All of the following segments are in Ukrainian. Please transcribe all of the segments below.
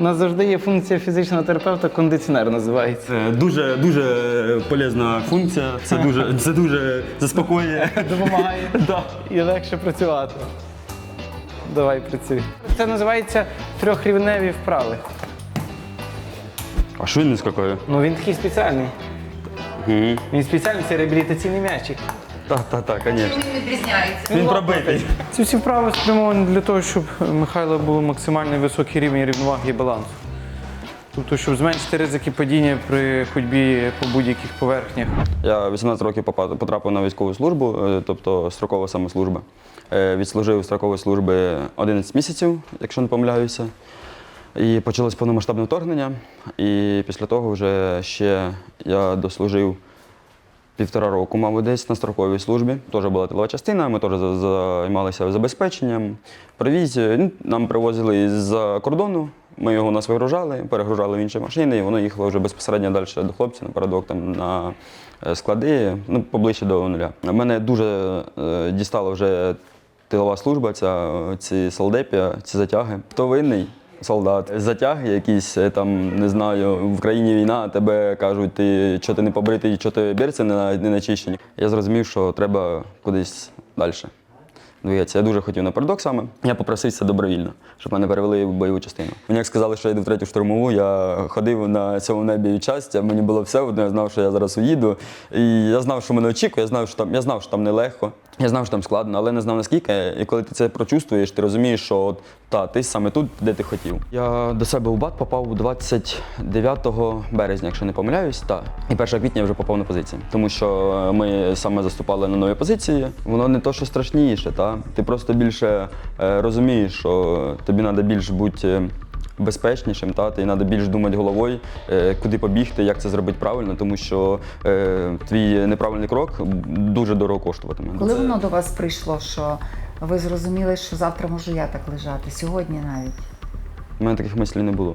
У нас завжди є функція фізичного терапевта, кондиціонер називається. Це дуже дуже полезна функція. Це дуже це дуже заспокоює. Допомагає Да. і легше працювати. Давай працюй. Це називається трьохрівневі вправи. А що він не скакає? Ну він такий спеціальний. Угу. Він спеціальний, це реабілітаційний м'ячик. Так, так, так, звісно. Він відрізняється. Він пробитий. Ці всі вправи спрямовані для того, щоб у Михайла був максимально високий рівень рівноваги і балансу. Тобто, щоб зменшити ризики падіння при ходьбі по будь-яких поверхнях. Я 18 років потрапив на військову службу, е, тобто строкова саме служба. Е, Відслужив строкової служби 11 місяців, якщо не помиляюся. І почалось повномасштабне вторгнення. І після того вже ще я дослужив півтора року, мабуть, десь на строковій службі. Теж була тилова частина, ми теж займалися забезпеченням, провізією. Ну, Нам привозили з-за кордону, ми його нас вигружали, перегружали в інші машини, і воно їхало вже безпосередньо далі до хлопців на передок, там, на е, склади, ну, поближче до нуля. Мене дуже е, дістала вже тилова служба, ця, ці солдепія, ці затяги. Хто винний? Солдат. Затяги якісь е, там, не знаю, в країні війна, тебе кажуть, ти що ти не побритий, що ти берці не, не начищені. Я зрозумів, що треба кудись далі. Двигатися. Я дуже хотів на передок саме. Я попросився добровільно, щоб мене перевели в бойову частину. Мені як сказали, що я йду в третю штурмову, я ходив на цьому небі щастя, мені було все одно, я знав, що я зараз уїду. І я знав, що мене очікує, я знав, що там, я знав, що там нелегко. Я знав, що там складно, але не знав наскільки. І коли ти це прочувствуєш, ти розумієш, що от, та, ти саме тут, де ти хотів. Я до себе у БАТ попав 29 березня, якщо не помиляюсь. Та. І 1 квітня я вже попав на позиції. Тому що ми саме заступали на нові позиції. Воно не то, що страшніше, та? ти просто більше е, розумієш, що тобі треба більш бути. Безпечнішим, та і треба більш думати головою, е, куди побігти, як це зробити правильно, тому що е, твій неправильний крок дуже дорого коштуватиме. Коли воно до вас прийшло, що ви зрозуміли, що завтра можу я так лежати, сьогодні навіть. У мене таких мислів не було.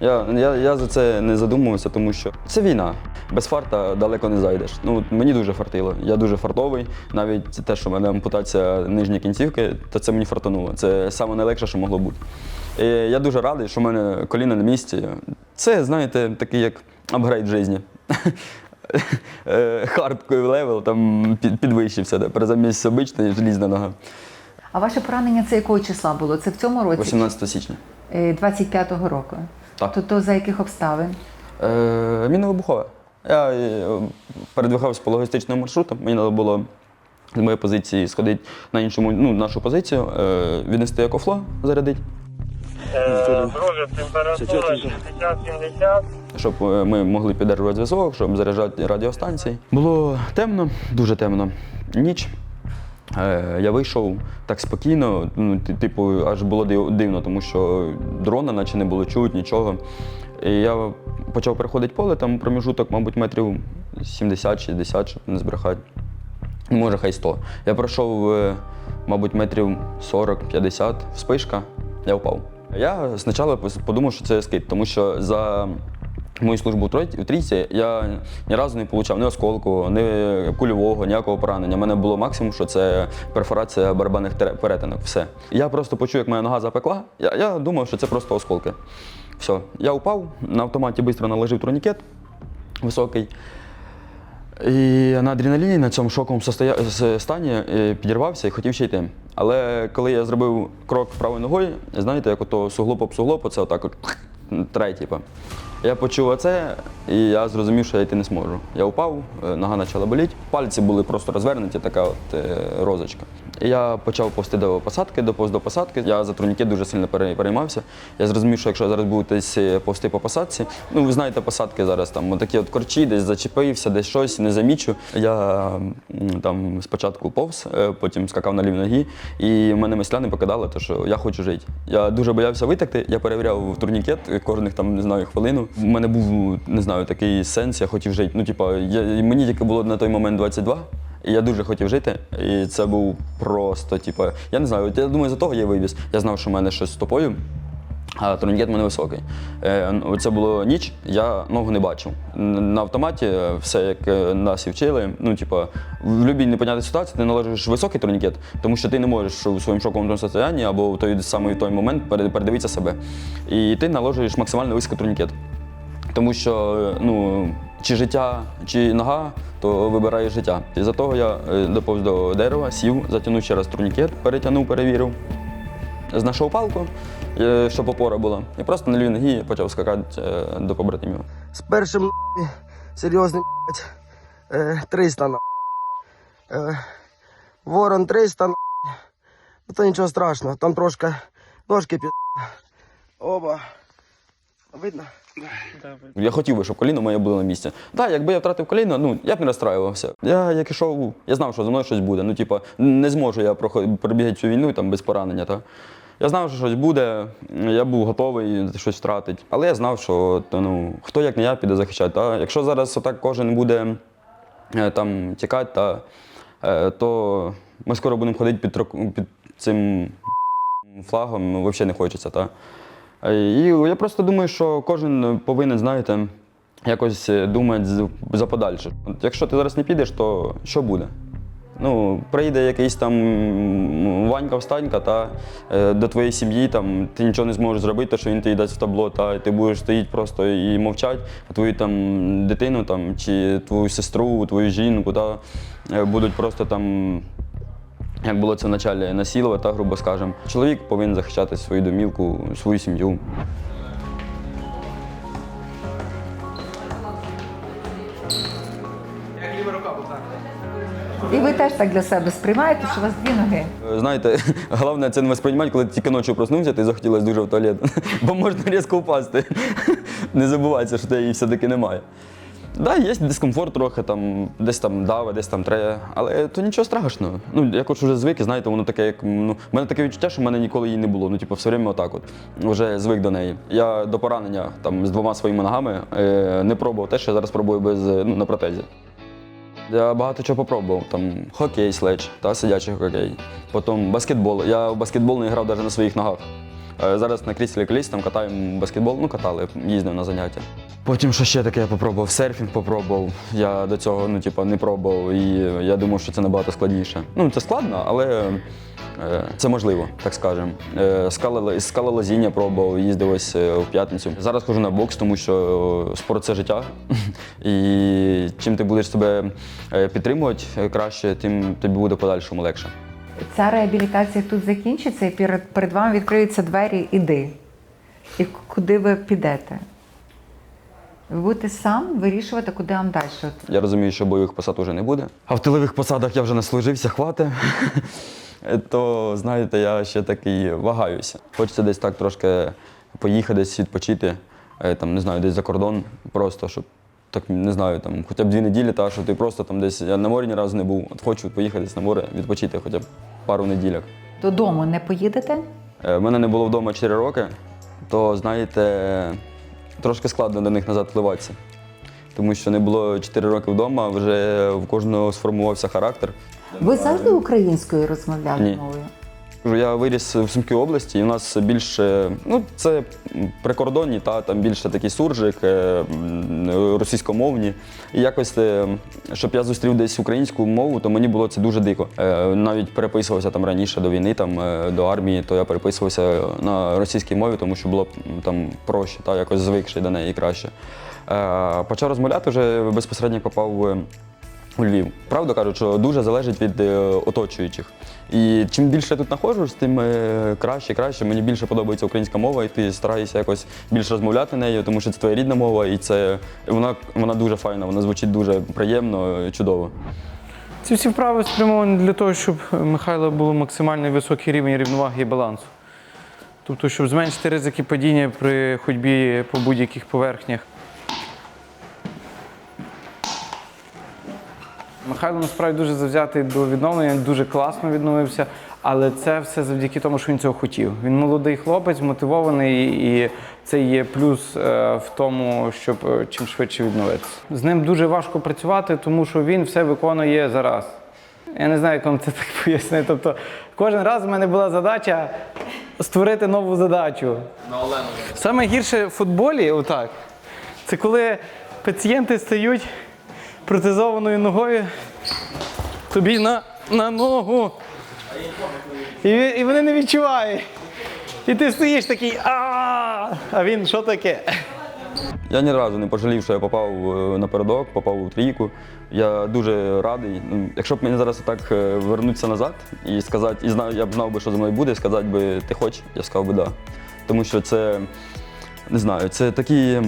Я, я, я за це не задумувався, тому що це війна. Без фарта далеко не зайдеш. Ну, мені дуже фартило. Я дуже фартовий. Навіть те, що в мене ампутація нижньої кінцівки, то це мені фартануло. Це саме найлегше, що могло бути. І я дуже радий, що в мене коліна на місці. Це, знаєте, такий як апгрейд житті. Е, Хард левел там підвищився, де замість обичної желізна нога. А ваше поранення це якого числа було? Це в цьому році? 18 січня. Е, 25-го року. Так. То, то за яких обставин? Е, Мінно-вибухове. Я е, передвигався по логістичному маршруту. Мені треба було з моєї позиції сходити на іншу ну, нашу позицію, е, віднести екофло, зарядити, Друже, температура 60-70. щоб е, ми могли підтримувати зв'язок, щоб заряджати радіостанції. Було темно, дуже темно. Ніч. Е, Я вийшов так спокійно, ну, типу, аж було дивно, тому що дрона наче не було чути, нічого. І я почав переходити поле, там проміжуток, мабуть, метрів 70-60, щоб не збрехати. Ну, Може, хай 100. Я пройшов, е, мабуть, метрів 40-50, вспишка, я впав. Я спочатку подумав, що це скид, тому що за мою службу у трійці я ні разу не отримав ні осколку, ні кульового, ніякого поранення. У мене було максимум, що це перфорація барабанних перетинок. Все. Я просто почув, як моя нога запекла. Я, я думав, що це просто осколки. Все. Я впав, на автоматі швидко наложив турнікет високий. І на адреналіні на цьому шоковому стані е, підірвався і хотів ще йти. Але коли я зробив крок правою ногою, знаєте, як ото суглоб об суглоб, це отак от трей, типу. Я почув оце, і я зрозумів, що я йти не зможу. Я впав, е, нога почала боліти, пальці були просто розвернуті, така от е, розочка. І я почав повсти до посадки, доповз до посадки. Я за турнікет дуже сильно пере- переймався. Я зрозумів, що якщо зараз буду десь е, повсти по посадці, ну ви знаєте, посадки зараз там отакі от корчі, десь зачепився, десь щось не замічу. Я там спочатку повз, потім скакав на лівій ногі, і в мене мисля не покидали, то що я хочу жити. Я дуже боявся витекти. Я перевіряв турнікет кожних там не знаю хвилину. У мене був не знаю такий сенс, я хотів жити. Ну, типа, мені тільки було на той момент 22. І я дуже хотів жити, і це був просто, типу, я не знаю, я думаю, за того я вивіз. Я знав, що в мене щось з стопою. а турнікет в мене високий. Е, Це було ніч, я ногу не бачив. На автоматі е, все, як е, нас і вчили. Ну, типа, в будь-якій непонятній ситуації ти належиш високий турнікет, тому що ти не можеш у своєму шоковому состоянні або в той самий той момент передивитися себе. І ти наложуєш максимально високий турнікет. Тому що ну, чи життя, чи нога, то вибирає життя. І за того я е, доповз до дерева, сів, затягнув ще раз турнікет, перетягнув, перевірив. Знайшов палку, е, щоб опора була, і просто на лівій ногі почав скакати е, до побратимів. З першим серйозним е, 300 на. Ворон 300 на. Ну то нічого страшного, там трошки ножки під. Оба. Видно? Я хотів би, щоб коліно моє було на місці. Так, якби я втратив коліно, ну я б не розстраювався. Я як ішов, я знав, що зі мною щось буде. Ну, типа, не зможу я пробігати цю війну там без поранення. Та? Я знав, що щось буде, я був готовий щось втратити. Але я знав, що то, ну, хто як не я піде захищати. Та? Якщо зараз отак кожен буде е, там тікати, та, е, то ми скоро будемо ходити під, під цим флагом, ну, взагалі не хочеться. Та? Е, І я просто думаю, що кожен повинен, знаєте, якось е, думати за подальше. От якщо ти зараз не підеш, то що буде? Ну, прийде якийсь там Ванька встанька та е, до твоєї сім'ї там ти нічого не зможеш зробити, що він тобі дасть в табло, та ти будеш стоїть просто і мовчати, а твою там дитину там, чи твою сестру, твою жінку, та е, будуть просто там як було це в началі насилувати, та, грубо скажемо. Чоловік повинен захищати свою домівку, свою сім'ю. І ви теж так для себе сприймаєте, що у вас дві ноги. Е, Знаєте, головне це не восприймати, коли ти тільки ночі проснувся, ти захотілося дуже в туалет, бо можна різко впасти. Не забувайся, що тебе її все-таки немає. Да, є дискомфорт трохи, там, десь там дави, десь там треє, але то нічого страшного. Ну, я хоч вже звик, і знаєте, воно таке, як. Ну, в мене таке відчуття, що в мене ніколи її не було. Ну, типу, все время отак от. Вже звик до неї. Я до поранення там, з двома своїми ногами е, не пробував те, що я зараз пробую без, е, ну, на протезі. Я багато чого попробував. Там хокей, следж, та сидячий хокей. Потім баскетбол. Я в баскетбол не грав навіть на своїх ногах. Е, Зараз на кріслі коліс там катаємо баскетбол, ну катали, їздив на заняття. Потім що ще таке я попробував? Серфінг попробував. Я до цього ну, типу, не пробував і я думав, що це набагато складніше. Ну, це складно, але е, це можливо, так скажемо. Е, Скалолазіння пробував, їздив ось в п'ятницю. Зараз ходжу на бокс, тому що спорт це життя. І чим ти будеш себе підтримувати краще, тим тобі буде подальшому легше. Ця реабілітація тут закінчиться, і перед, перед вами відкриються двері іди. І куди ви підете? Ви будете сам вирішувати, куди вам далі. Я розумію, що бойових посад уже не буде. А в тилових посадах я вже наслужився, хвати. То, знаєте, я ще такий вагаюся. Хочеться десь так трошки поїхати, десь відпочити, е, там, не знаю, десь за кордон, просто, щоб так не знаю, там, хоча б дві неділі, та що ти просто там десь. Я на морі ні разу не був. От хочу поїхати на море, відпочити хоча б пару неділяк. додому не поїдете? Е, мене не було вдома 4 роки, то знаєте, трошки складно до них назад вливатися. Тому що не було 4 роки вдома, вже в кожного сформувався характер. Ви завжди українською розмовляли Ні. мовою? Я виріс в Сумській області, і у нас більше, ну це прикордонні, та там більше такий суржик, е, російськомовні. І якось, е, щоб я зустрів десь українську мову, то мені було це дуже дико. Е, Навіть переписувався там раніше до війни, там до армії, то я переписувався на російській мові, тому що було там проще, та якось звикший до неї краще. Е, Почав розмовляти вже безпосередньо попав в у Львів. Правда кажуть, що дуже залежить від е, оточуючих. І чим більше я тут знаходжусь, тим е, краще краще. Мені більше подобається українська мова, і ти стараєшся якось більше розмовляти нею, тому що це твоя рідна мова, і це вона, вона дуже файна, вона звучить дуже приємно, е, чудово. Ці всі вправи спрямовані для того, щоб у Михайла було максимально високий рівень рівноваги і балансу. Тобто, щоб зменшити ризики падіння при ходьбі по будь-яких поверхнях. Михайло насправді дуже завзятий до відновлення, він дуже класно відновився, але це все завдяки тому, що він цього хотів. Він молодий хлопець, мотивований, і це є плюс е, в тому, щоб е, чим швидше відновитися. З ним дуже важко працювати, тому що він все виконує зараз. Я не знаю, як вам це так пояснити. Тобто, кожен раз в мене була задача створити нову задачу. Саме гірше в футболі, отак, це коли пацієнти стають протезованою ногою тобі на, на ногу. І, і вони не відчувають. І ти стоїш такий, а а він що таке? Я ні разу не пожалів, що я попав е, напередок, попав у трійку. Я дуже радий. Ну, Якщо б мені зараз так е, вернутися назад і сказати, і знав, я б знав би, що зі мною буде, сказати би, ти хочеш, я сказав би да. Тому що це не знаю, це такі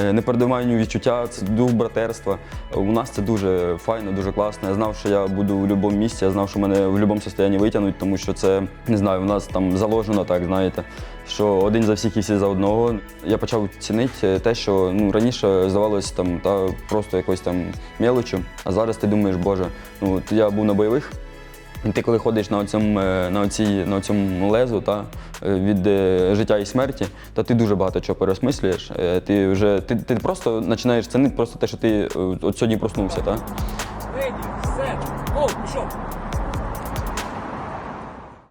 е, непередавані відчуття, це дух братерства. У нас це дуже файно, дуже класно. Я знав, що я буду в будь-якому місці, я знав, що мене в будь-якому стані витягнуть, тому що це не знаю, у нас там заложено так, знаєте, що один за всіх і всі за одного. Я почав цінити те, що ну раніше здавалося там та просто якось там мелочю, а зараз ти думаєш, боже, ну я був на бойових. Ти коли ходиш на цьому, на цій, на лезу та, е, від е, життя і смерті, то ти дуже багато чого переосмислюєш. Е, Ти вже ти, ти просто починаєш цінити просто те, що ти е, от сьогодні проснувся. Та?